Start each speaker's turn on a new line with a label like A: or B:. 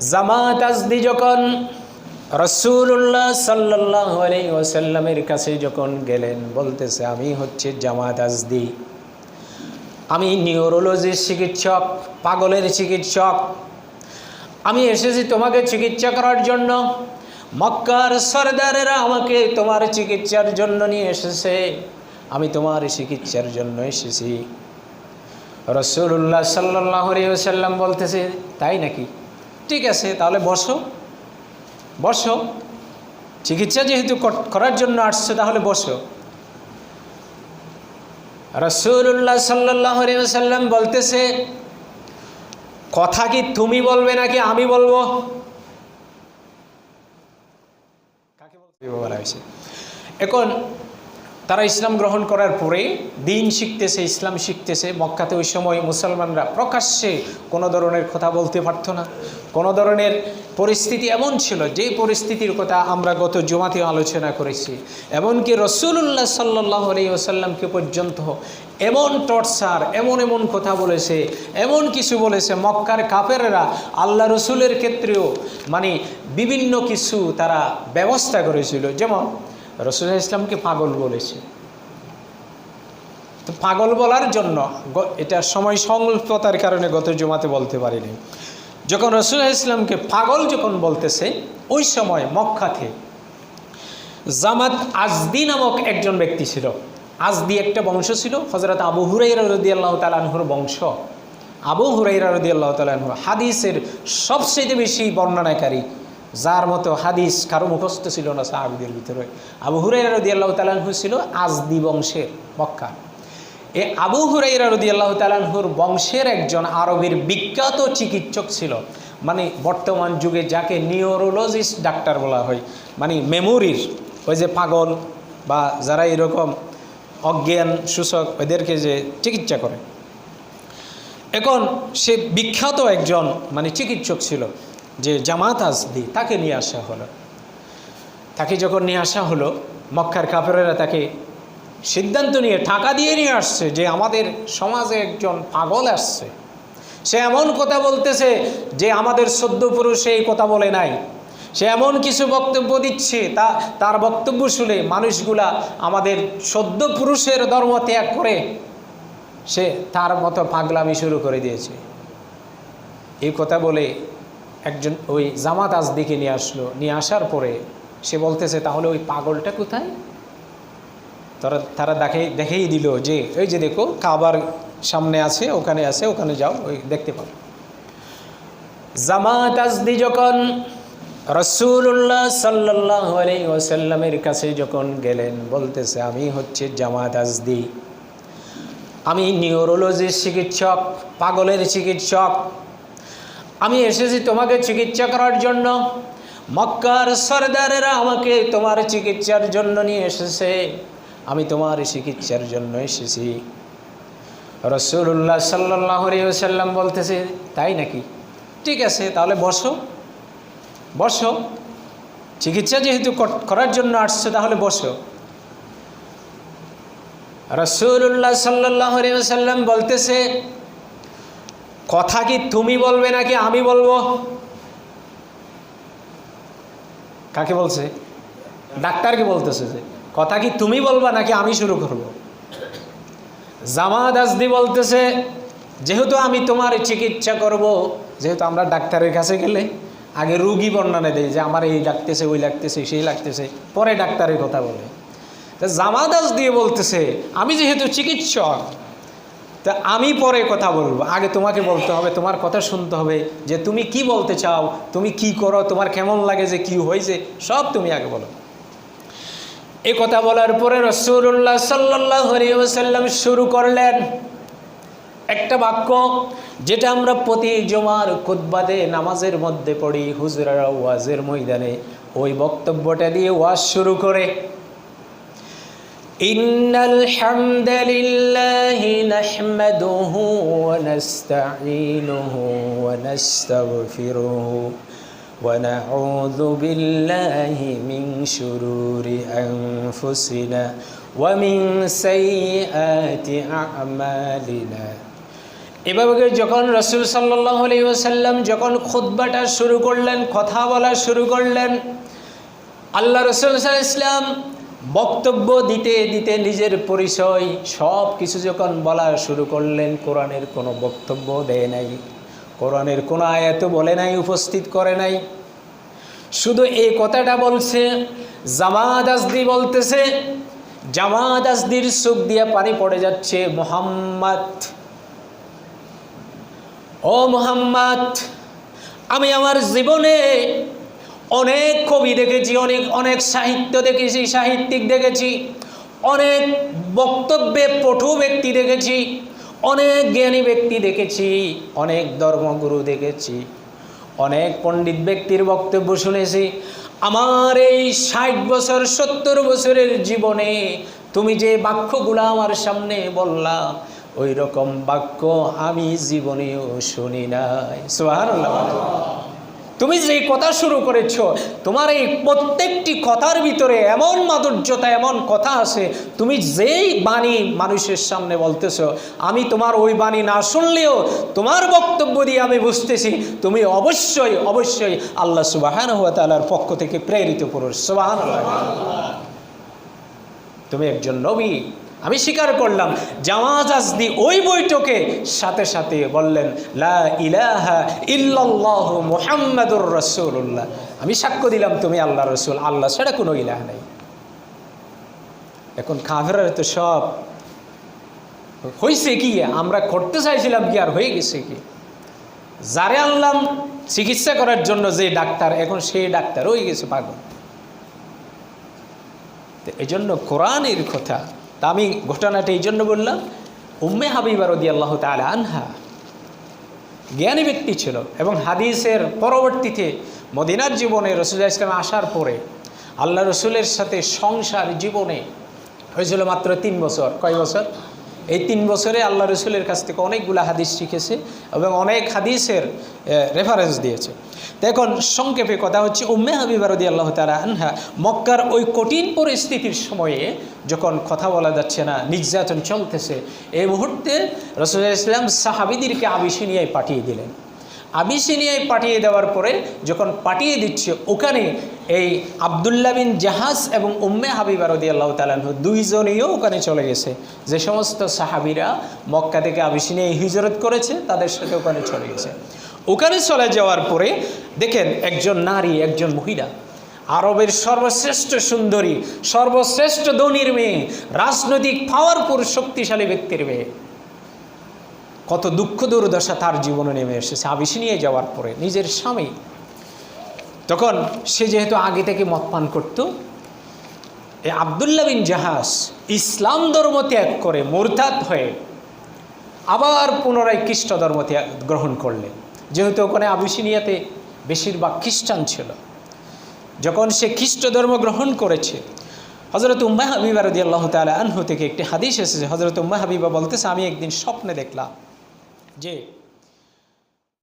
A: জামাত আজদি যখন রসুল্লাহ সাল্লাহ আলাই ওসাল্লামের কাছে যখন গেলেন, বলতেছে, আমি হচ্ছে জামাত আজদি। আমি নিউরোলজির চিকিৎসক, পাগলের চিকিৎসক। আমি এসেছি তোমাকে চিকিৎসা করার জন্য। মক্কার সরদারেরা আমাকে তোমার চিকিৎসার জন্য নিয়ে এসেছে। আমি তোমার চিকিৎসার জন্য এসেছি। রসুল্লাহ সাল্লাহ সাল্লাম বলতেছে, তাই নাকি? ঠিক আছে, তাহলে বসো। বসো। চিকিৎসা যেহেতু করার জন্য আসছে, তাহলে বসো। রসুল্লাহ সাল্লাহ সাল্লাম বলতেছে, কথা কি তুমি বলবে নাকি আমি বলব? এখন তারা ইসলাম গ্রহণ করার পরে দিন শিখতেছে, ইসলাম শিখতেছে। মক্কাতে ওই সময় মুসলমানরা প্রকাশ্যে কোনো ধরনের কথা বলতে পারতো না। কোনো ধরনের পরিস্থিতি এমন ছিল যে পরিস্থিতির কথা আমরা গত জমাতে আলোচনা করেছি। এমনকি রসুল্লাহ সাল্লাহ আলী ওসাল্লামকে পর্যন্ত এমন টর্চার, এমন এমন কথা বলেছে, এমন কিছু বলেছে মক্কার কাপেরেরা আল্লাহ রসুলের ক্ষেত্রেও। মানে বিভিন্ন কিছু তারা ব্যবস্থা করেছিল। যেমন রসুল ইসলামকে পাগল বলেছে। তো পাগল বলার জন্য এটা সময় সংল্পতার কারণে গত জমাতে বলতে পারিনি। যখন রসুল ইসলামকে পাগল যখন বলতেছে, ওই সময় মক্কাতে জামাত আজদি নামক একজন ব্যক্তি ছিল। আজদি একটা বংশ ছিল হজরত আবু হুরাইরা রদি আল্লাহ তালানহুর বংশ। আবু হুরাইরা রদি আল্লাহ তালানহু হাদিসের সবচেয়ে বেশি বর্ণনাকারী যার মতো হাদিস কারও মুখস্থ ছিল না সাহাবিদের ভিতরে। আবু হুরাইরা রদি আল্লাহ তালানহু ছিল আজদি বংশের, মক্কা। এ আবু হুরাইরা রদি আল্লাহ তালানহুর বংশের একজন আরবের বিখ্যাত চিকিৎসক ছিল। মানে বর্তমান যুগে যাকে নিউরোলজিস্ট ডাক্তার বলা হয় মানে মেমোরির, ওই যে পাগল বা যারা এরকম অজ্ঞান সূচক ওদেরকে যে চিকিৎসা করে। এখন সে বিখ্যাত একজন মানে চিকিৎসক ছিল। যে জামাত আজদি তাকে নিয়ে আসা হলো। তাকে যখন নিয়ে আসা হলো, মক্কার কাপড়েরা তাকে সিদ্ধান্ত নিয়ে, টাকা দিয়ে নিয়ে আসছে যে আমাদের সমাজে একজন পাগল আসছে। সে এমন কথা বলতেছে যে আমাদের সদ্য পুরুষে এই কথা বলে নাই। সে এমন কিছু বক্তব্য দিচ্ছে, তা, তার বক্তব্য শুনে মানুষগুলা আমাদের সদ্য পুরুষের ধর্ম ত্যাগ করে সে তার মতো পাগলামি শুরু করে দিয়েছে। এই কথা বলে একজন ওই জামাত আজদিকে নিয়ে আসলো। নিয়ে আসার পরে সে বলতেছে, তাহলে ওই পাগলটা কোথায়? তারা তারা দেখে, দেখেই দিল যে ওই যে দেখো, কাবার সামনে আছে, ওখানে আছে, ওখানে যাও, ওই দেখতে পাবে জামাত আজদি যখন রসুল্লাহ সাল্লাহ ওসাল্লামের কাছে যখন গেলেন, বলতেছে, আমি হচ্ছে জামাত আজদি। আমি নিউরোলজির চিকিৎসক, পাগলের চিকিৎসক আমি এসেছি তোমাকে চিকিৎসা করার জন্য। মক্কার সরদারেরা আমাকে তোমার চিকিৎসার জন্য নিয়ে এসেছে। আমি তোমার চিকিৎসার জন্য এসেছি। রসুল্লাহ সাল্লাহ সাল্লাম বলতেছে, তাই নাকি? ঠিক আছে, তাহলে বসো। বসো। চিকিৎসা যেহেতু করার জন্য আসছে, তাহলে বসো। রসুল্লাহ সাল্লাহ সাল্লাম বলতেছে কথা কি তুমি বলবে নাকি আমি বলব? কাকে বলছে? ডাক্তারকে বলতেছে যে, কথা কি তুমি বলবা নাকি আমি শুরু করব? জামাত আজদি বলতেছে, যেহেতু আমি তোমার চিকিৎসা করব, যেহেতু আমরা ডাক্তারের কাছে গেলে আগে রুগী বর্ণনা দেয় যে, আমার এই লাগতেছে, ওই লাগতেছে, সেই লাগতেছে, পরে ডাক্তারের কথা বলে। জামাত আজ দিয়ে বলতেছে, আমি যেহেতু চিকিৎসক তা আমি পরে কথা বলব। আগে তোমাকে বলতে হবে, তোমার কথা শুনতে হবে যে তুমি কি বলতে চাও, তুমি কি করো, তোমার কেমন লাগে যে কি হয়েছে, সব তুমি আগে বলো। এ কথা বলার পরে রসুল্লাহ সাল্লাহ সাল্লাম শুরু করলেন একটা বাক্য, যেটা আমরা প্রতি জমার খুদ্বাদে নামাজের মধ্যে পড়ি হুজরারা ওয়াজের ময়দানে। ওই বক্তব্যটা দিয়ে ওয়াজ শুরু করে। إن الحمد لله نحمده ونستعينه ونستغفره ونعوذ بالله من شرور أنفسنا ومن سيئات أعمالنا এভাবে করে যখন রসুল সাল্লাহ আলাইসাল্লাম যখন খুদ্বাটা শুরু করলেন কথা বলা শুরু করলেন আল্লাহ রসুল ইসলাম বক্তব্য দিতে দিতে নিজের পরিচয়, সব কিছু যখন বলা শুরু করলেন, কোরআনের কোনো বক্তব্য দেয় নাই। কোরআনের কোনো আয়াত বলে নাই, উপস্থিত করে নাই। শুধু এই কথাটা বলছে, জামাত আজদি বলতেছে, জামাত আজদির চোখ দিয়ে পানি পড়ে যাচ্ছে, মোহাম্মদ, ও মোহাম্মদ, আমি আমার জীবনে অনেক কবি দেখেছি, অনেক অনেক সাহিত্য দেখেছি, সাহিত্যিক দেখেছি, অনেক বক্তব্যে পটু ব্যক্তি দেখেছি, অনেক জ্ঞানী ব্যক্তি দেখেছি, অনেক ধর্মগুরু দেখেছি, অনেক পণ্ডিত ব্যক্তির বক্তব্য শুনেছি। আমার এই ষাট বছর, সত্তর বছরের জীবনে তুমি যে বাক্যগুলো আমার সামনে বললা ওই রকম বাক্য আমি জীবনেও শুনি নাই। সুবহানাল্লাহ। তুমি যে কথা শুরু করেছ, তোমার এই প্রত্যেকটি কথার ভিতরে এমন মাধুর্যতা, এমন কথা আছে, তুমি যেই বাণী মানুষের সামনে বলতেছ, আমি তোমার ওই বাণী না শুনলেও তোমার বক্তব্য দিয়ে আমি বুঝতেছি, তুমি অবশ্যই অবশ্যই আল্লাহ সুবাহান হুয়া তালার পক্ষ থেকে প্রেরিত পুরুষ। সুবাহান তুমি একজন নবী আমি স্বীকার করলাম। জামাজ আজদি ওই বৈঠকে সাথে সাথে বললেন, লা মুহাম্মাদুর রাসূলুল্লাহ। আমি সাক্ষ্য দিলাম, তুমি আল্লাহ রসুল। আল্লাহ ছাড়া কোনো ইলাহ নেই। এখন কাফেরার তো সব হয়েছে কি? আমরা করতে চাইছিলাম কি আর হয়ে গেছে কি? যারে আনলাম চিকিৎসা করার জন্য যে ডাক্তার, এখন সেই ডাক্তার হয়ে গেছে পাগল। এই জন্য কোরআনের কথা তা আমি ঘটনাটা এই জন্য বললাম, উম্মে হাবিবা রদি আল্লাহ তালা আনহা জ্ঞানী ব্যক্তি ছিল এবং হাদিসের পরবর্তীতে মদিনার জীবনে রসুল ইসলাম আসার পরে আল্লাহ রসুলের সাথে সংসার জীবনে হয়েছিল মাত্র তিন বছর। কয় বছর? এই তিন বছরে আল্লাহ রসুলের কাছ থেকে অনেকগুলো হাদিস শিখেছে এবং অনেক হাদিসের রেফারেন্স দিয়েছে। দেখুন সংক্ষেপে কথা হচ্ছে, উম্মে হাবিবারদি আল্লাহ তালা আনহা মক্কার ওই কঠিন পরিস্থিতির সময়ে যখন কথা বলা যাচ্ছে না, নির্যাতন চলতেছে, এই মুহূর্তে রসুল ইসলাম সাহাবিদিরকে নিয়ে পাঠিয়ে দিলেন। আবিসিনিয়ায় পাঠিয়ে দেওয়ার পরে যখন পাঠিয়ে দিচ্ছে, ওখানে এই আবদুল্লা বিন জাহাজ এবং উম্মে হাবিবা রদি আল্লাহ তালাহ দুইজনেও ওখানে চলে গেছে। যে সমস্ত সাহাবিরা মক্কা থেকে আবিসিনিয়ায় হিজরত করেছে, তাদের সাথে ওখানে চলে গেছে। ওখানে চলে যাওয়ার পরে দেখেন একজন নারী, একজন মহিলা, আরবের সর্বশ্রেষ্ঠ সুন্দরী, সর্বশ্রেষ্ঠ ধনির মেয়ে, রাজনৈতিক পাওয়ারফুল শক্তিশালী ব্যক্তির মেয়ে। কত দুঃখ দুর্দশা তার জীবনে নেমে এসেছে আবিসি নিয়ে যাওয়ার পরে নিজের স্বামী। তখন সে যেহেতু আগে থেকে মদ পান করত, এই আবদুল্লা বিন জাহাজ ইসলাম ধর্ম ত্যাগ করে মোরতাদ হয়ে আবার পুনরায় খ্রিস্ট ধর্ম ত্যাগ গ্রহণ করলেন যেহেতু ওখানে আবিসিনিয়াতে বেশিরভাগ খ্রিস্টান ছিল। যখন সে খ্রিস্ট ধর্ম গ্রহণ করেছে হজরত উম্মা হাবিবা রদি আল্লাহ তালা আনহু থেকে একটি হাদিস এসেছে। হজরত উম্মা হাবিবা বলতেছে, আমি একদিন স্বপ্নে দেখলাম যে